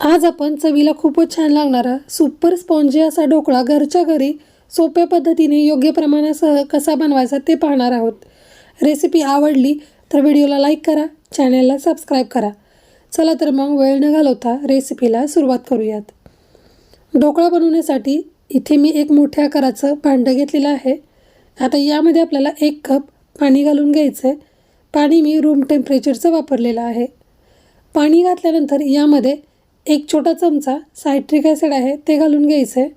आज आपण चवीला खूपच छान लागणारा सुपर स्पॉन्जी असा ढोकळा घरच्या घरी सोप्या पद्धतीने योग्य प्रमाणासह कसा बनवायचा ते पाहणार आहोत. रेसिपी आवडली तर व्हिडिओला लाईक करा चॅनलला सबस्क्राईब करा. चला तर मग वेळ न घालवता रेसिपीला सुरुवात करूयात. ढोकळा बनवण्यासाठी इथे मी एक मोठ्या आकाराचं भांडं घेतलेलं आहे. आता यामध्ये आपल्याला एक कप पाणी घालून घ्यायचं आहे पाणी मी रूम टेम्परेचरचं वापरलेलं आहे. पाणी घातल्यानंतर यामध्ये एक छोटा चमचा सायट्रिक ॲसिड आहे ते घालून घ्यायचं आहे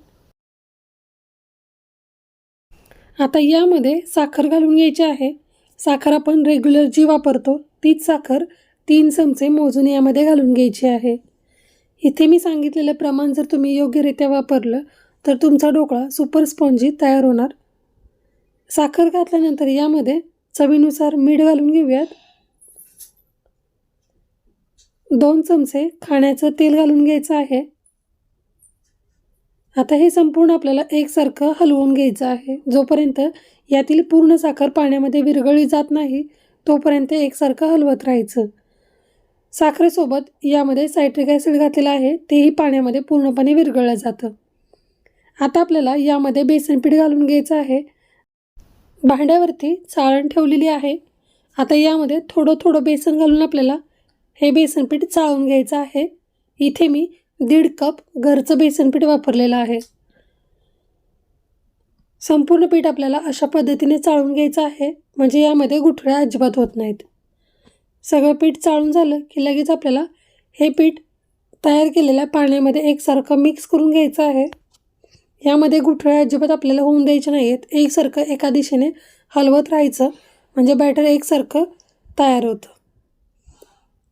आता यामध्ये साखर घालून घ्यायची आहे. साखर आपण रेग्युलर जी वापरतो तीच साखर तीन चमचे मोजून यामध्ये घालून घ्यायची आहे. इथे मी सांगितलेलं प्रमाण जर तुम्ही योग्यरित्या वापरलं तर तुमचा ढोकळा सुपर स्पॉन्जी तयार होणार. साखर घातल्यानंतर यामध्ये चवीनुसार मीठ घालून घेऊयात. दोन चमचे खाण्याचं तेल घालून घ्यायचं आहे. आता हे संपूर्ण आपल्याला एकसारखं हलवून घ्यायचं आहे. जोपर्यंत यातील पूर्ण साखर पाण्यामध्ये विरघळली जात नाही तोपर्यंत एकसारखं हलवत राहायचं. साखरेसोबत यामध्ये सायट्रिक ॲसिड घातलेलं आहे तेही पाण्यामध्ये पूर्णपणे विरघळलं जातं. आता आपल्याला यामध्ये बेसन पीठ घालून घ्यायचं आहे. भांड्यावरती चाळण ठेवलेली आहे. आता यामध्ये थोडं थोडं बेसन घालून आपल्याला हे बेसनपीठ चाळून घ्यायचं आहे. इथे मी दीड कप घरचं बेसनपीठ वापरलेलं आहे. संपूर्ण पीठ आपल्याला अशा पद्धतीने चाळून घ्यायचं आहे म्हणजे यामध्ये गुठळ्या अजिबात होत नाहीत. सगळं पीठ चाळून झालं की लगेच आपल्याला हे पीठ तयार केलेल्या पाण्यामध्ये एकसारखं मिक्स करून घ्यायचं आहे. यामध्ये गुठळ्या अजिबात आपल्याला होऊन द्यायचे नाही आहेत एकसारखं एका दिशेने हलवत राहायचं म्हणजे बॅटर एकसारखं तयार होतं.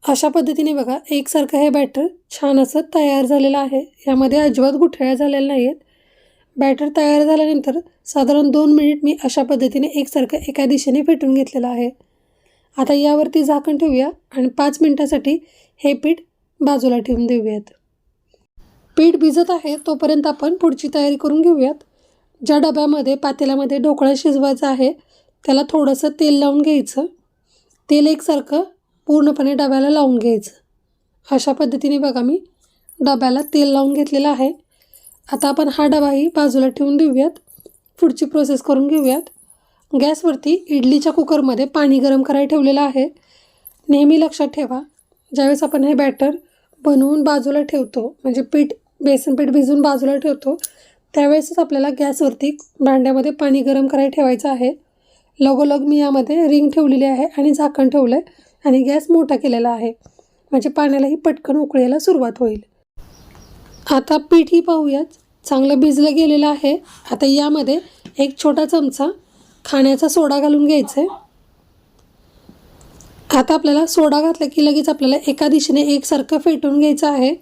अशा पद्धतीने बघा एकसारखं हे बॅटर छान असं तयार झालेलं आहे. यामध्ये अजिबात गुठळ्या झालेल्या नाही आहेत बॅटर तयार झाल्यानंतर साधारण दोन मिनिट मी अशा पद्धतीने एकसारखं एका दिशेने फेटून घेतलेलं आहे. आता यावरती झाकण ठेवूया आणि पाच मिनटासाठी हे पीठ बाजूला ठेवून देऊयात. पीठ भिजत आहे तोपर्यंत आपण पुढची तयारी करून घेऊयात. ज्या डब्यामध्ये पातेल्यामध्ये ढोकळा शिजवायचा आहे त्याला थोडंसं तेल लावून घ्यायचं. तेल एकसारखं पूर्णपणे डब्याला लावून घ्यायचं. अशा पद्धतीने बघा मी डब्याला तेल लावून घेतलेलं आहे. आता आपण हा डबाही बाजूला ठेवून देऊयात. पुढची प्रोसेस करून घेऊयात. गॅसवरती इडलीच्या कुकरमध्ये पाणी गरम करायला ठेवलेलं आहे. नेहमी लक्षात ठेवा ज्यावेळेस आपण हे बॅटर बनवून बाजूला ठेवतो म्हणजे पीठ बेसन पीठ भिजवून बाजूला ठेवतो त्यावेळेसच आपल्याला गॅसवरती भांड्यामध्ये पाणी गरम करायला ठेवायचं आहे. लगोलग मी यामध्ये रिंग ठेवलेली आहे आणि झाकण ठेवलं आहे आणि गॅस मोठा केलेला आहे. म्हणजे पाण्यालाही पटकन उकळायला सुरुवात होईल. आता पीठही पाहूयात. चांगलं भिजलं गेलेलं आहे. आता यामध्ये एक छोटा चमचा खाण्याचा सोडा घालून घ्यायचा. आहे आता आपल्याला सोडा घातला की लगेच आपल्याला एका दिशेने एकसारखं फेटून घ्यायचं आहे.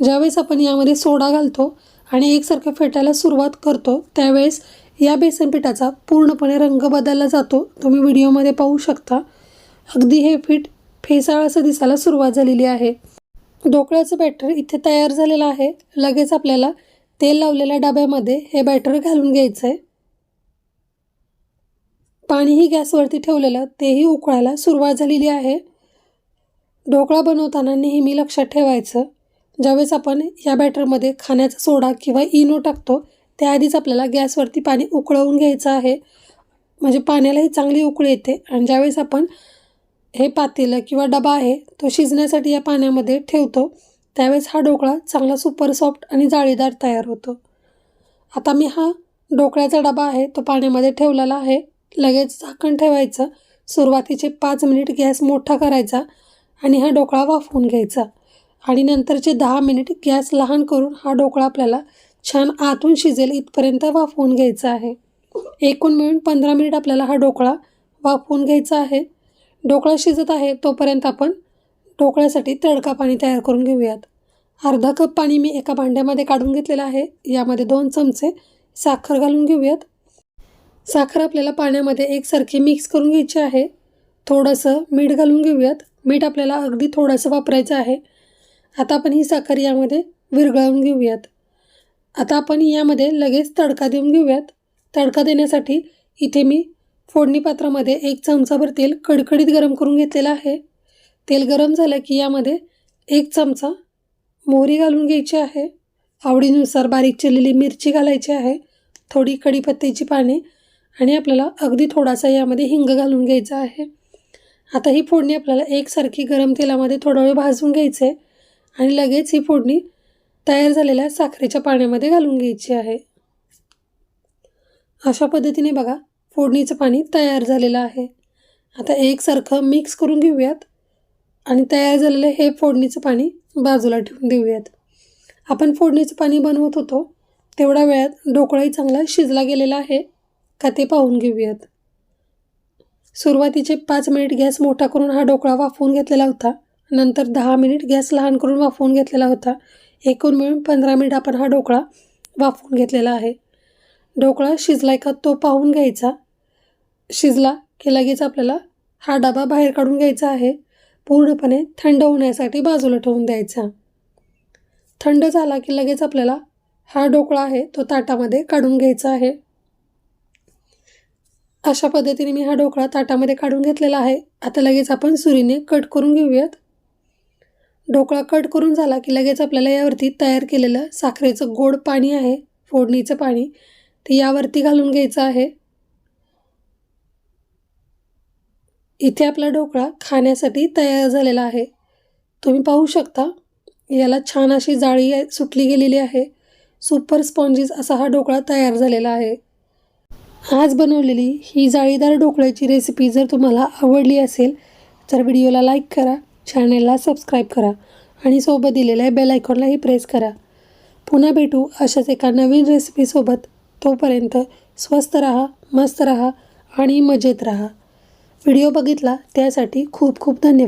ज्यावेळेस आपण यामध्ये सोडा घालतो आणि एकसारखं फेटायला सुरुवात करतो त्यावेळेस या बेसन पिठाचा पूर्णपणे रंग बदलला जातो. तुम्ही व्हिडिओमध्ये पाहू शकता. अगदी हे फिट फेसाळ असं दिसायला सुरुवात झालेली आहे. ढोकळ्याचं बॅटर इथे तयार झालेलं आहे. लगेच आपल्याला तेल लावलेल्या डब्यामध्ये हे बॅटर घालून घ्यायचं आहे पाणीही गॅसवरती ठेवलेलं तेही उकळायला सुरुवात झालेली आहे. ढोकळा बनवताना नेहमी लक्षात ठेवायचं. ज्यावेळेस आपण या बॅटरमध्ये खाण्याचा सोडा किंवा इनो टाकतो त्याआधीच आपल्याला गॅसवरती पाणी उकळवून घ्यायचं आहे. म्हणजे पाण्यालाही चांगली उकळी येते आणि ज्यावेळेस आपण हे पातेलं किंवा डबा आहे तो शिजण्यासाठी या पाण्यामध्ये ठेवतो. त्यावेळेस हा ढोकळा चांगला सुपर सॉफ्ट आणि जाळीदार तयार होतो. आता मी हा ढोकळ्याचा डबा आहे तो पाण्यामध्ये ठेवलेला आहे. लगेच झाकण ठेवायचं. सुरुवातीचे पाच मिनिट गॅस मोठा करायचा आणि हा ढोकळा वाफवून घ्यायचा. आणि नंतरचे दहा मिनिट गॅस लहान करून हा ढोकळा आपल्याला छान आतून शिजेल इथपर्यंत वाफवून घ्यायचा आहे. एकूण मिळून पंधरा मिनिट आपल्याला हा ढोकळा वाफवून घ्यायचा आहे. ढोकळा शिजत आहे तोपर्यंत आपण ढोकळ्यासाठी तडका पाणी तयार करून घेऊयात. अर्धा कप पाणी मी एका भांड्यामध्ये काढून घेतलेलं आहे. यामध्ये दोन चमचे साखर घालून घेऊयात. साखर आपल्याला पाण्यामध्ये एकसारखी मिक्स करून घ्यायची आहे. थोडंसं मीठ घालून घेऊयात. मीठ आपल्याला अगदी थोडंसं वापरायचं आहे. आता आपण ही साखर यामध्ये विरघळवून घेऊयात. आता आपण यामध्ये लगेच तडका देऊन घेऊयात. तडका देण्यासाठी इथे मी फोडणी पात्रामध्ये एक चमचाभर तेल कडकडीत गरम करून घेतलेलं आहे. तेल गरम झालं की यामध्ये एक चमचा मोहरी घालून घ्यायची आहे. आवडीनुसार बारीक चिरलेली मिरची घालायची आहे. थोडी कढीपत्त्याची पाने आणि आपल्याला अगदी थोडासा यामध्ये हिंग घालून घ्यायचा आहे. आता ही फोडणी आपल्याला एकसारखी गरम तेलामध्ये थोडा वेळ भाजून घ्यायचं आहे आणि लगेच ही फोडणी तयार झालेल्या साखरेच्या पाण्यामध्ये घालून घ्यायची आहे. अशा पद्धतीने बघा फोडणीचं पाणी तयार झालेलं आहे. आता एकसारखं मिक्स करून घेऊयात. आणि तयार झालेलं हे फोडणीचं पाणी बाजूला ठेवून देऊयात. आपण फोडणीचं पाणी बनवत होतो. तेवढ्या वेळात ढोकळाही चांगला शिजला गेलेला आहे का ते पाहून घेऊयात. सुरुवातीचे पाच मिनिट गॅस मोठा करून हा ढोकळा वाफवून घेतलेला होता. नंतर दहा मिनिट गॅस लहान करून वाफवून घेतलेला होता. एकूण मिळून पंधरा मिनिट आपण हा ढोकळा वाफवून घेतलेला आहे. ढोकळा शिजलाय का तो पाहून घ्यायचा. शिजला की लगेच आपल्याला हा डबा बाहेर काढून घ्यायचा आहे. पूर्णपणे थंड होण्यासाठी बाजूला ठेवून द्यायचा. थंड झाला की लगेच आपल्याला हा ढोकळा आहे तो ताटामध्ये काढून घ्यायचा आहे. अशा पद्धतीने मी हा ढोकळा ताटामध्ये काढून घेतलेला आहे. आता लगेच आपण सुरीने कट करून घेऊयात. ढोकळा कट करून झाला की लगेच आपल्याला यावरती तयार केलेलं साखरेचं गोड पाणी आहे. फोडणीचं पाणी. ते यावरती घालून घ्यायचं आहे. इथे आपला ढोकळा खाण्यासाठी तयार झालेला आहे. तुम्ही पाहू शकता याला छान अशी जाळी सुटली गेलेली आहे. सुपर स्पॉन्जीस असा हा ढोकळा तयार झालेला आहे. आज बनवलेली ही जाळीदार ढोकळ्याची रेसिपी जर तुम्हाला आवडली असेल तर व्हिडिओला लाईक करा चॅनेलला सबस्क्राईब करा आणि सोबत दिलेल्या बेल आयकॉनलाही प्रेस करा. पुन्हा भेटू अशाच एका नवीन रेसिपीसोबत तोपर्यंत स्वस्त राहा मस्त राहा आणि मजेत राहा. व्हिडिओ बघितला त्यासाठी खूप खूप धन्यवाद.